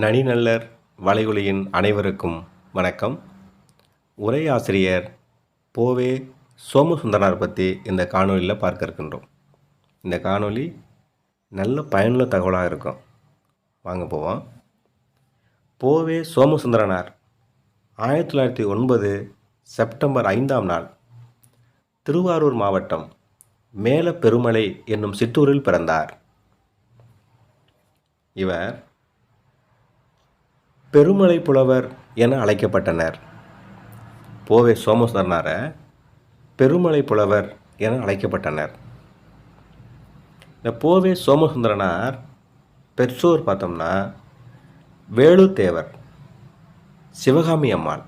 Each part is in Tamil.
நனிநல்லர் வலையொலியின் அனைவருக்கும் வணக்கம். உரையாசிரியர் போவே சோமசுந்தரனார் பற்றி இந்த காணொலியில் பார்க்க இருக்கின்றோம் இந்த காணொளி நல்ல பயனுள்ள தகவலாக இருக்கும். வாங்க போவோம். போவே சோமசுந்தரனார் ஆயிரத்தி தொள்ளாயிரத்தி ஒன்பது செப்டம்பர் ஐந்தாம் நாள் திருவாரூர் மாவட்டம் மேல பெருமலை என்னும் சிற்றூரில் பிறந்தார். இவர் பெருமலை புலவர் என அழைக்கப்பட்டனர். போவே சோமசுந்தரனாரை பெருமலை புலவர் என அழைக்கப்பட்டனர். இந்த போவே சோமசுந்தரனார் பெற்றோர் பார்த்தோம்னா வேலுத்தேவர் சிவகாமி அம்மாள்.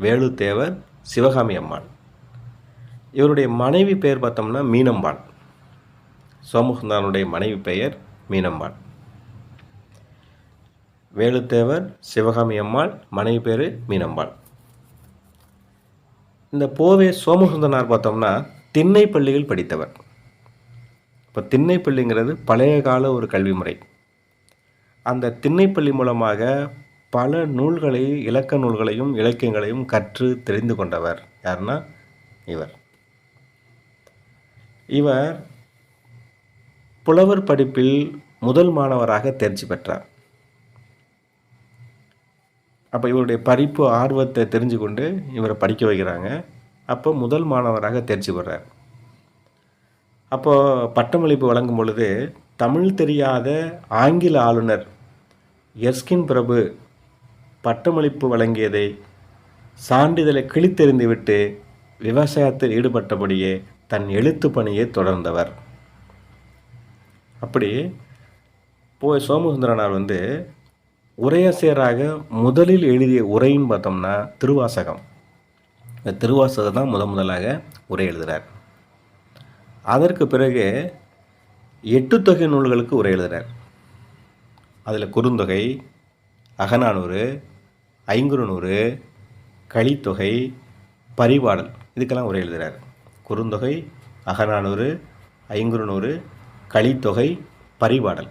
வேலுத்தேவர் சிவகாமி அம்மாள். இவருடைய மனைவி பெயர் பார்த்தோம்னா மீனம்பாள். சோமசுந்தரனுடைய மனைவி பெயர் மீனம்பாள். வேலுத்தேவர் சிவகாமி அம்மாள் மனைவி பேர் மீனம்பாள். இந்த போவே சோமசுந்தரனார் பார்த்தோம்னா திண்ணை பள்ளியில் படித்தவர். இப்போ திண்ணை பள்ளிங்கிறது பழைய கால ஒரு கல்வி முறை. அந்த திண்ணைப்பள்ளி மூலமாக பல நூல்களை இலக்க நூல்களையும் இலக்கியங்களையும் கற்று தெரிந்து கொண்டவர் யாருன்னா இவர். இவர் புலவர் படிப்பில் முதல் மாணவராக தேர்ச்சி பெற்றார். அப்போ இவருடைய படிப்பு ஆர்வத்தை தெரிஞ்சு கொண்டு இவரை படிக்க வைக்கிறாங்க. அப்போ முதல் மாணவராக தேர்ச்சி பெறார். அப்போது பட்டமளிப்பு வழங்கும் பொழுது தமிழ் தெரியாத ஆங்கில ஆளுநர் எஸ்கின் பிரபு பட்டமளிப்பு வழங்கியதை சான்றிதழை கிழித்தெறிந்துவிட்டு விவசாயத்தில் ஈடுபட்டபடியே தன் எழுத்து பணியை தொடர்ந்தவர். அப்படி போய் சோமசுந்தரனார் வந்து உரையாசிரியராக முதலில் எழுதிய உரைன்னு பார்த்தோம்னா திருவாசகம். இந்த திருவாசகம் தான் முத முதலாக உரை எழுதுகிறார் அதற்கு பிறகு எட்டு தொகை நூல்களுக்கு உரை எழுதுகிறார் அதில் குறுந்தொகை அகநானூறு ஐங்குறுநூறு களித்தொகை பரிபாடல் இதுக்கெல்லாம் உரை எழுதுகிறார் குறுந்தொகை அகநானூறு ஐங்குறுநூறு களித்தொகை பரிபாடல்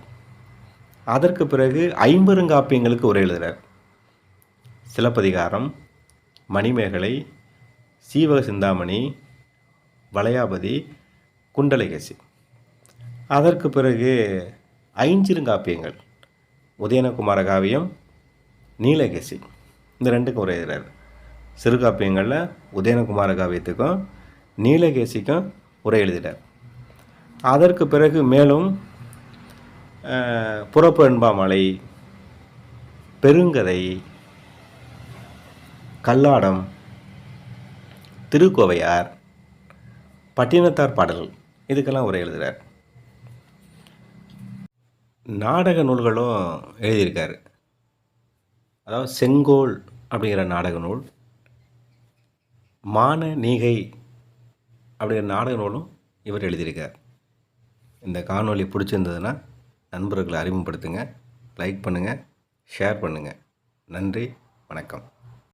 அதற்கு பிறகு ஐம்பெருங்காப்பியங்களுக்கு உரை எழுதுகிறார் சிலப்பதிகாரம் மணிமேகலை சீவக சிந்தாமணி வளையாபதி குண்டலகேசி. அதற்கு பிறகு ஐஞ்சிருங்காப்பியங்கள் உதயனகுமார காவியம் நீலகேசி. இந்த ரெண்டுக்கும் உரை எழுதுகிறார் சிறுகாப்பியங்களில் உதயனகுமார காவியத்துக்கும் நீலகேசிக்கும் உரை எழுதினார் அதற்கு பிறகு மேலும் புறப்பு என்பாமலை பெருங்கதை கல்லாடம் திருக்கோவையார் பட்டினத்தார் பாடல்கள். இதுக்கெல்லாம் உரை எழுதுகிறார் நாடக நூல்களும் எழுதியிருக்காரு. அதாவது செங்கோல் அப்படிங்கிற நாடக நூல் மான நீகை அப்படிங்கிற நாடக நூலும் இவர் எழுதியிருக்கார். இந்த காணொலி பிடிச்சிருந்ததுன்னா நண்பர்களை அறிமுகப்படுத்துங்க. லைக் பண்ணுங்கள் ஷேர் பண்ணுங்கள் நன்றி. வணக்கம்.